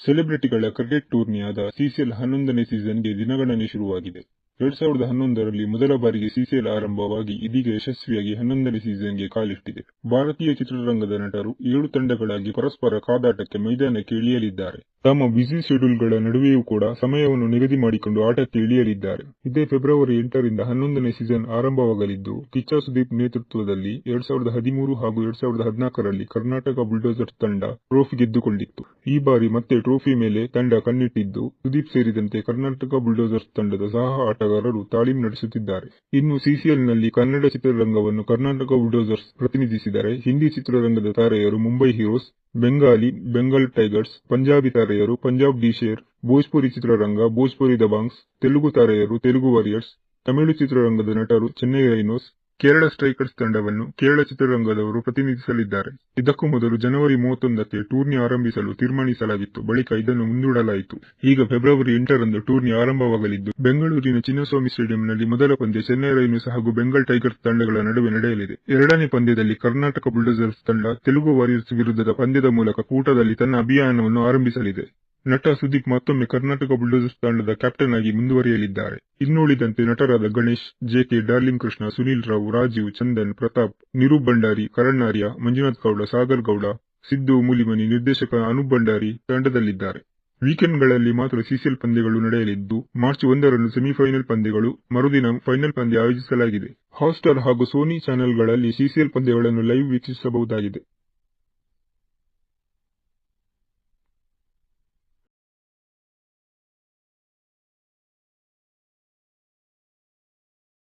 ಸೆಲೆಬ್ರಿಟಿಗಳ cricket ಟೂರ್ನಿಯಾದ CCL ಹನ್ನೊಂದನೇ ಸೀಸನ್ಗೆ ದಿನಗಣನೆ ಶುರುವಾಗಿದೆ. ಎರಡ್ ಸಾವಿರದ ಹನ್ನೊಂದರಲ್ಲಿ ಮೊದಲ ಬಾರಿಗೆ ಸಿಸಿಎಲ್ ಆರಂಭವಾಗಿ ಇದೀಗ ಯಶಸ್ವಿಯಾಗಿ ಹನ್ನೊಂದನೇ ಸೀಸನ್ಗೆ ಕಾಲಿಟ್ಟಿದೆ. ಭಾರತೀಯ ಚಿತ್ರರಂಗದ ನಟರು ಏಳು ತಂಡಗಳಾಗಿ ಪರಸ್ಪರ ಕಾದಾಟಕ್ಕೆ ಮೈದಾನಕ್ಕೆ ಇಳಿಯಲಿದ್ದಾರೆ. ತಮ್ಮ ಬ್ಯುಸಿ ಶೆಡ್ಯೂಲ್ಗಳ ನಡುವೆಯೂ ಕೂಡ ಸಮಯವನ್ನು ನಿಗದಿ ಮಾಡಿಕೊಂಡು ಆಟಕ್ಕೆ ಇಳಿಯಲಿದ್ದಾರೆ. ಇದೇ ಫೆಬ್ರವರಿ ಎಂಟರಿಂದ ಹನ್ನೊಂದನೇ ಸೀಸನ್ ಆರಂಭವಾಗಲಿದ್ದು, ಕಿಚ್ಚ ಸುದೀಪ್ ನೇತೃತ್ವದಲ್ಲಿ ಎರಡ್ ಸಾವಿರದ ಹದಿಮೂರು ಹಾಗೂ ಎರಡ್ ಸಾವಿರದ ಹದಿನಾಲ್ಕರಲ್ಲಿ ಕರ್ನಾಟಕ ಬುಲ್ಡೋಸರ್ಸ್ ತಂಡ ಟ್ರೋಫಿ ಗೆದ್ದುಕೊಂಡಿತ್ತು. ಈ ಬಾರಿ ಮತ್ತೆ ಟ್ರೋಫಿ ಮೇಲೆ ತಂಡ ಕಣ್ಣಿಟ್ಟಿದ್ದು, ಸುದೀಪ್ ಸೇರಿದಂತೆ ಕರ್ನಾಟಕ ಬುಲ್ಡೋಸರ್ಸ್ ತಂಡದ ಸಹ ಆಟಗಾರರು ತಾಲೀಮು ನಡೆಸುತ್ತಿದ್ದಾರೆ. ಇನ್ನು ಸಿಸಿಎಲ್ನಲ್ಲಿ ಕನ್ನಡ ಚಿತ್ರರಂಗವನ್ನು ಕರ್ನಾಟಕ ಬುಲ್ಡೋಸರ್ಸ್ ಪ್ರತಿನಿಧಿಸಿದರೆ, ಹಿಂದಿ ಚಿತ್ರರಂಗದ ತಾರೆಯರು ಮುಂಬೈ ಹೀರೋಸ್, ಬೆಂಗಾಲಿ ಬೆಂಗಾಲ್ ಟೈಗರ್ಸ್, ಪಂಜಾಬಿ ತಾರೆಯರು ಪಂಜಾಬ್ ಡಿಶೇರ್ ಭೋಜ್ಪುರಿ ಚಿತ್ರರಂಗ ಭೋಜ್ಪುರಿ ದಬಾಂಗ್ಸ್, ತೆಲುಗು ತಾರೆಯರು ತೆಲುಗು ವಾರಿಯರ್ಸ್, ತಮಿಳು ಚಿತ್ರರಂಗದ ನಟರು ಚೆನ್ನೈ ರೈನೋಸ್, ಕೇರಳ ಸ್ಟ್ರೈಕರ್ಸ್ ತಂಡವನ್ನು ಕೇರಳ ಚಿತ್ರರಂಗದವರು ಪ್ರತಿನಿಧಿಸಲಿದ್ದಾರೆ. ಇದಕ್ಕೂ ಮೊದಲು ಜನವರಿ ಮೂವತ್ತೊಂದಕ್ಕೆ ಟೂರ್ನಿ ಆರಂಭಿಸಲು ತೀರ್ಮಾನಿಸಲಾಗಿತ್ತು. ಬಳಿಕ ಇದನ್ನು ಮುಂದೂಡಲಾಯಿತು. ಈಗ ಫೆಬ್ರವರಿ ಎಂಟರಂದು ಟೂರ್ನಿ ಆರಂಭವಾಗಲಿದ್ದು, ಬೆಂಗಳೂರಿನ ಚಿನ್ನಸ್ವಾಮಿ ಸ್ಟೇಡಿಯಂನಲ್ಲಿ ಮೊದಲ ಪಂದ್ಯ ಚೆನ್ನೈ ರೈನೋಸ್ ಹಾಗೂ ಬೆಂಗಾಲ್ ಟೈಗರ್ಸ್ ತಂಡಗಳ ನಡುವೆ ನಡೆಯಲಿದೆ. ಎರಡನೇ ಪಂದ್ಯದಲ್ಲಿ ಕರ್ನಾಟಕ ಬುಲ್ಡೋಸರ್ಸ್ ತಂಡ ತೆಲುಗು ವಾರಿಯರ್ಸ್ ವಿರುದ್ಧದ ಪಂದ್ಯದ ಮೂಲಕ ಕೂಟದಲ್ಲಿ ತನ್ನ ಅಭಿಯಾನವನ್ನು ಆರಂಭಿಸಲಿದೆ. ನಟ ಸುದೀಪ್ ಮತ್ತೊಮ್ಮೆ ಕರ್ನಾಟಕ ಬುಲ್ಡೋಸರ್ಸ್ ತಂಡದ ಕ್ಯಾಪ್ಟನ್ ಆಗಿ ಮುಂದುವರಿಯಲಿದ್ದಾರೆ. ಇನ್ನುಳಿದಂತೆ ನಟರಾದ Ganesh, J K, Darling Krishna, Sunil Rao, Rajeev, Chandan, Pratap, Niroop Bhandari, Karan Arya, Manjunath Gowda, Sagar Gowda, Siddu Mulimani ನಿರ್ದೇಶಕ ಅನೂಪ್ ಭಂಡಾರಿ ತಂಡದಲ್ಲಿದ್ದಾರೆ. ವೀಕೆಂಡ್ಗಳಲ್ಲಿ ಮಾತ್ರ ಸಿಸಿಎಲ್ ಪಂದ್ಯಗಳು ನಡೆಯಲಿದ್ದು, ಮಾರ್ಚ್ ಒಂದರಂದು ಸೆಮಿಫೈನಲ್ ಪಂದ್ಯಗಳು, ಮರುದಿನ ಫೈನಲ್ ಪಂದ್ಯ ಆಯೋಜಿಸಲಾಗಿದೆ. ಹಾಟ್ಸ್ಟಾರ್ ಹಾಗೂ ಸೋನಿ ಚಾನೆಲ್ಗಳಲ್ಲಿ ಸಿಸಿಎಲ್ ಪಂದ್ಯಗಳನ್ನು ಲೈವ್ ವೀಕ್ಷಿಸಬಹುದಾಗಿದೆ.